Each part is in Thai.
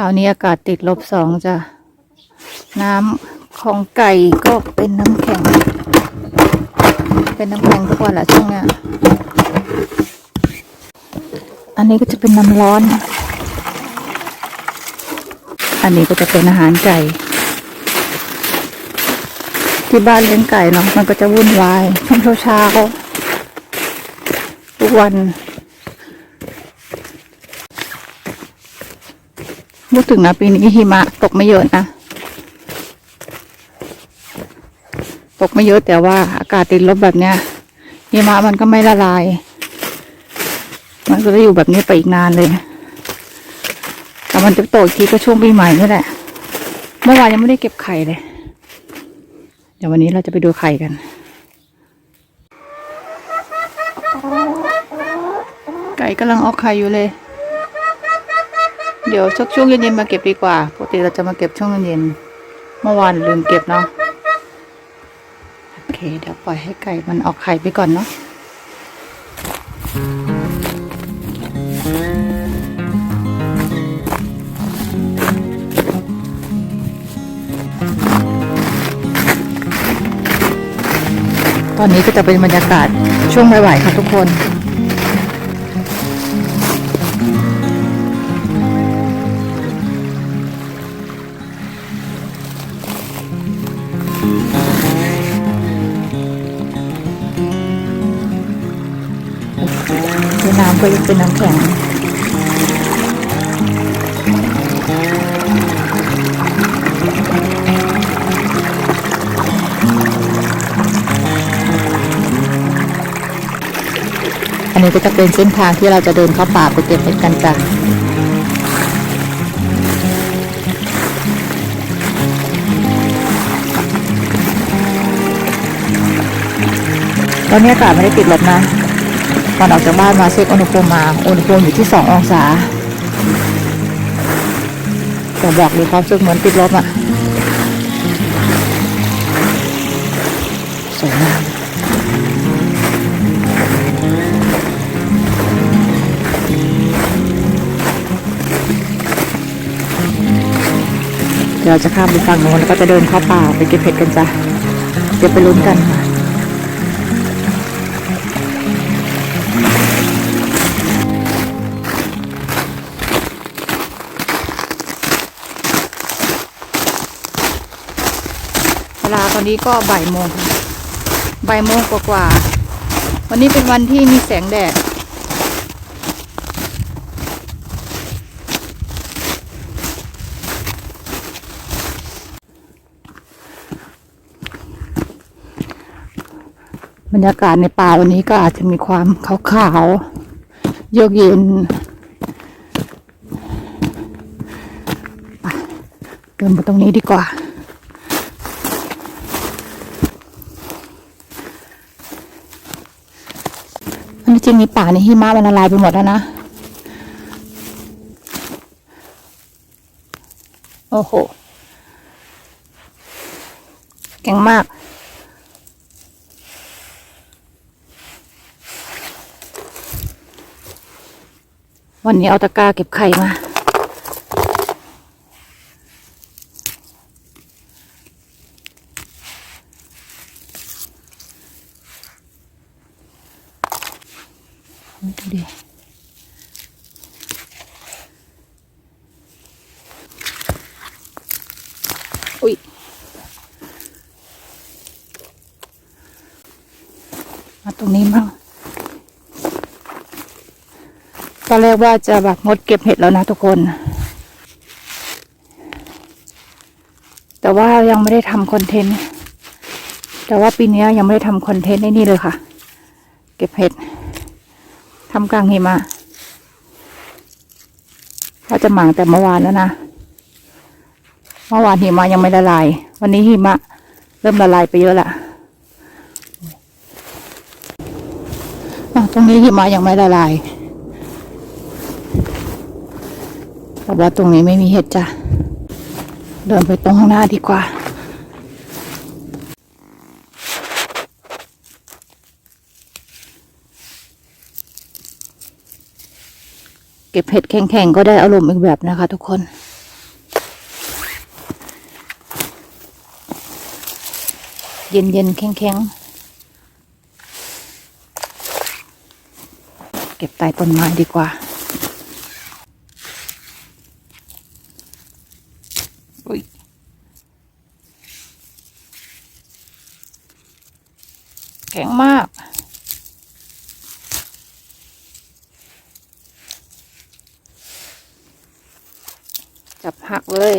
ช้านี้อากาศติดลบสองจ้ะ น้ำของไก่ก็เป็นน้ำแข็ง เป็นน้ำแข็งทุกวันแหละช่วงเนี้ยอันนี้ก็จะเป็นน้ำร้อน อันนี้ก็จะเป็นอาหารไก่ ที่บ้านเลี้ยงไก่เนาะมันก็จะวุ่นวายช่วงเช้าทุกวัน พูดถึงนะปีนี้หิมะตกไม่เยอะนะ ตกไม่เยอะแต่ว่าอากาศติดลบแบบเนี้ยหิมะมันก็ไม่ละลาย มันก็จะอยู่แบบนี้ไปอีกนานเลย แต่มันจะตอีกทีก็ช่วงปีใหม่นี่แหละ เมื่อวานยังไม่ได้เก็บไข่เลย เดี๋ยววันนี้เราจะไปดูไข่กัน ไก่กำลังออกไข่อยู่เลย เดี๋ยวสักช่วงเย็นๆมาเก็บดีกว่า ปกติเราจะมาเก็บช่วงเย็นเมื่อวานลืมเก็บเนาะ โอเค เดี๋ยวปล่อยให้ไก่มันออกไข่ไปก่อนเนาะตอนนี้ก็จะเป็นบรรยากาศช่วงบ่ายๆค่ะทุกคน น้ำก็ยังเป็นน้ำแข็งอันนี้ก็จะเป็นเส้นทางที่เราจะเดินเข้าป่าไปเก็บเห็ดกันจ้ะตอนนี้อากาศไม่ได้ติดลบนะ ก่อนออกจากบ้านมาเช็คอุณหภูมิมา อุณหภูมิอยู่ที่สององศาแต่บอกเลยความรู้สึกเหมือนติดลบอะสวยงามเราจะข้ามไปฝั่งโน้นแล้วก็จะเดินเข้าป่าไปเก็บเห็ดกันจ้ะ เดี๋ยวไปลุ้นกันค่ะ นนี้ก็บ่ายโมงบ่ายโมงกว่าๆวันนี้เป็นวันที่มีแสงแดด บรรยากาศในป่าวันนี้ก็อาจจะมีความขาวๆเยือกเย็นไปเดินไปตรงนี้ดีกว่า อันนี้จ ริงในป่าในหิมะมันละลายไปหมดแล้วนะ โอ้โหเก่งมาก วันนี้เอาตะกร้าเก็บไข่มา ดูดิอุ้ยมาตรงนี้บ้างตอนแรกว่าจะแบบงดเก็บเห็ดแล้วนะทุกคน แต่ว่ายังไม่ได้ทำคอนเทนต์ แต่ว่าปีนี้ยังไม่ได้ทำคอนเทนต์ในนี่เลยค่ะ เก็บเห็ด ทำกลางหิมะว่าจะหมางแต่เมื่อวานแล้วนะ เมื่อวานหิมะยังไม่ละลาย วันนี้หิมะเริ่มละลายไปเยอะละอะตรงนี้หิมะยังไม่ละลายแต่ว่าตรงนี้ไม่มีเห็ดจ้ะ เดินไปตรงข้างหน้าดีกว่า เก็บเห็ดแข็งๆก็ได้อารมณ์อีกแบบนะคะ ทุกคน เย็นๆแข็งๆเก็บใต้ต้นไม้ดีกว่าอุ้ยแข็งมาก หักเลย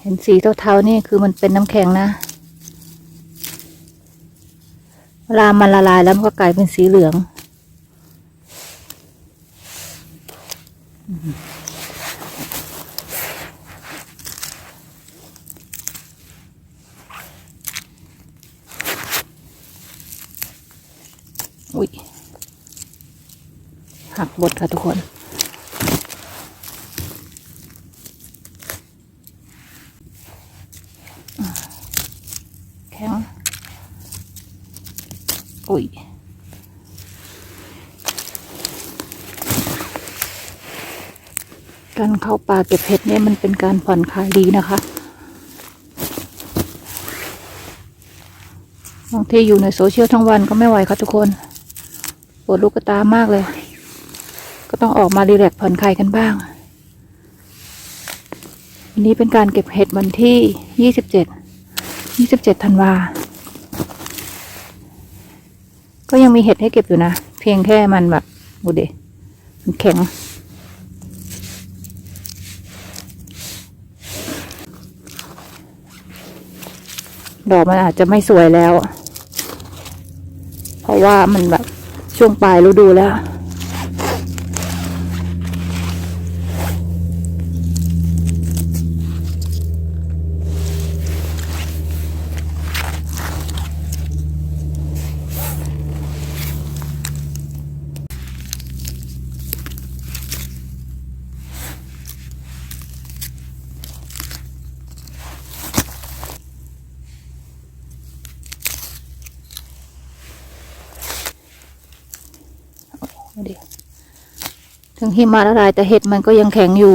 เห็นสีเทาๆนี่คือมันเป็นน้ำแข็งนะ เวลามันละลายแล้วมันก็กลายเป็นสีเหลืองอุ้ย หักบดค่ะทุกคน แข็งอุ้ยการเข้าป่าเก็บเห็ดเนี่ยมันเป็นการผ่อนคลายดีนะคะบางทีอยู่ในโซเชียลทั้งวันก็ไม่ไหวค่ะทุกคนปวดลูกตามากเลย ต้องออกมารีแลกผ่อนคลายกันบ้าง วันนี้เป็นการเก็บเห็ดวันที่ยี่สิบเจ็ดยี่สิบเจ็ดธันวา ก็ยังมีเห็ดให้เก็บอยู่นะ เพียงแค่มันแบบดูดิมันแข็ง ดอกมันอาจจะไม่สวยแล้ว เพราะว่ามันแบบช่วงปลายฤดูแล้ว ดูดิถึงหิมะละลายแต่เห็ดมันก็ยังแข็งอยู่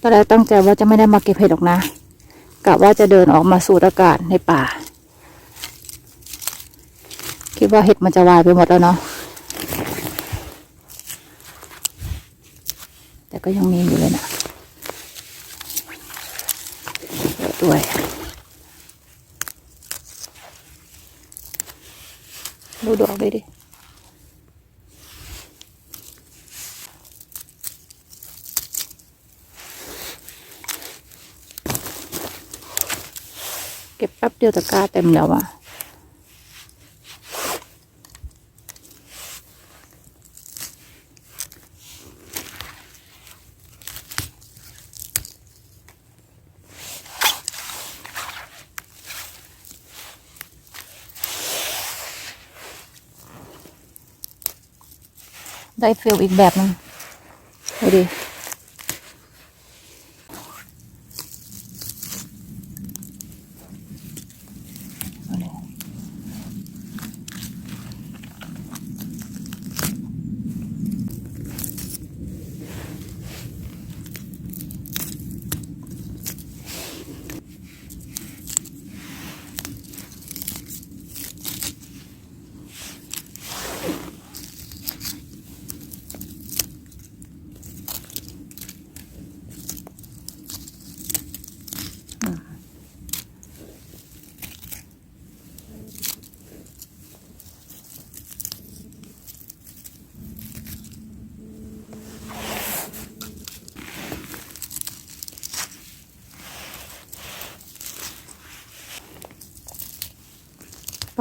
ตอนแรกตั้งใจว่าจะไม่ได้มาเก็บเห็ดหรอกนะกะว่าจะเดินออกมาสูดอากาศในป่า คิดว่าเห็ดมันจะวายไปหมดแล้วเนาะแต่ก็ยังมีอยู่เลยนะเยอด้วยดูดอกเลยดิ เก็บแป๊บเดียวตะกร้าเต็มแล้วอะได้ฟิลอีกแบบหนึงดูดิ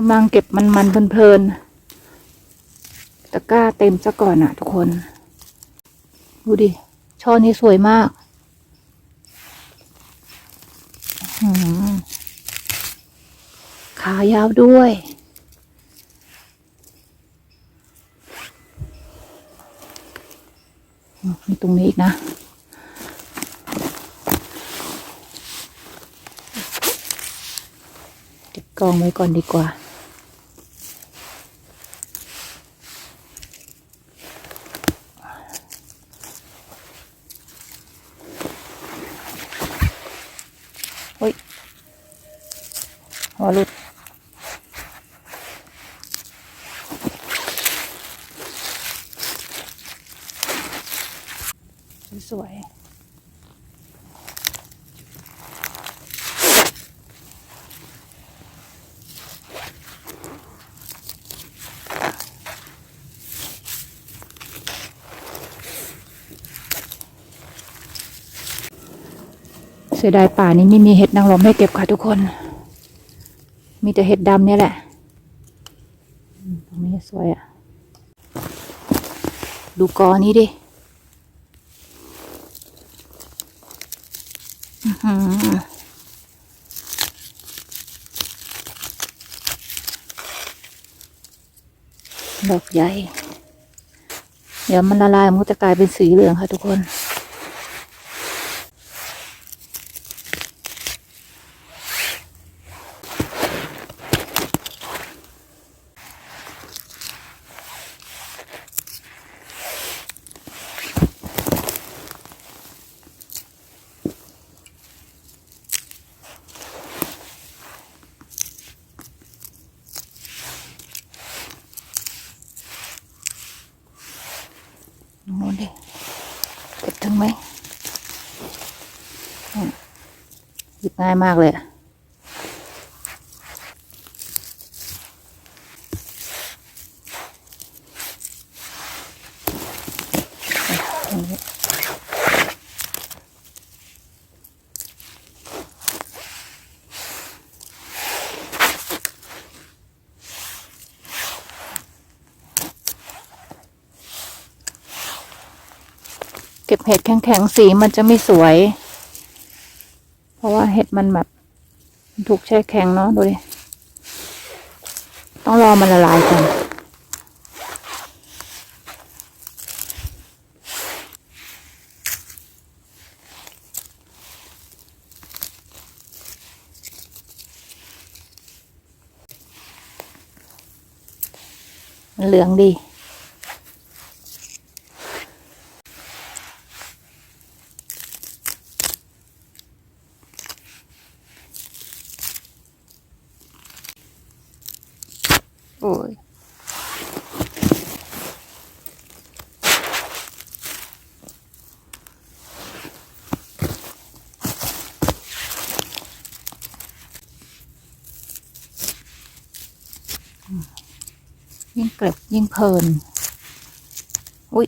กำลังเก็บมันมันเพลินๆตะกร้าเต็มซะก่อนอะทุกคน ดูดิ ช่อนี้สวยมากขายาวด้วย มีตรงนี้อีกนะ เก็บกองไว้ก่อนดีกว่า เสียดายป่านี้ไม่มีเห็ดนางรมให้เก็บค่ะทุกคน มีแต่เห็ดดำนี่แหละตรงนี้สวยอะ่ะ ดูกอนี้ดิอื้อหือดอกใหญ่ เดี๋ยวมันละลายมันก็จะกลายเป็นสีเหลืองค่ะทุกคน โน่นดิเก็บถึงไหมอืมหยิบ ง่ายมากเลยเก็บเห็ดแข็งๆสีมันจะไม่สวย ว่าเห็ดมันแบบ ถูกแช่แข็งเนาะดูดิ ต้องรอมันละลายก่อนมันเหลืองดี โอ้ยยิ่งเก็บยิ่งเพลิน อุ้ย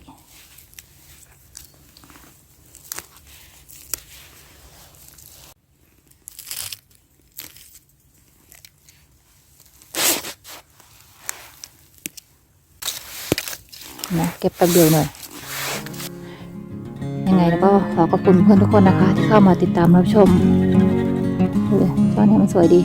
นะเก็บแป๊บเดียวหน่อย ยังไงแล้วก็ขอขอบคุณเพื่อนทุกคนนะคะ ที่เข้ามาติดตามรับชมดูดิตอนนี้มันสวยดี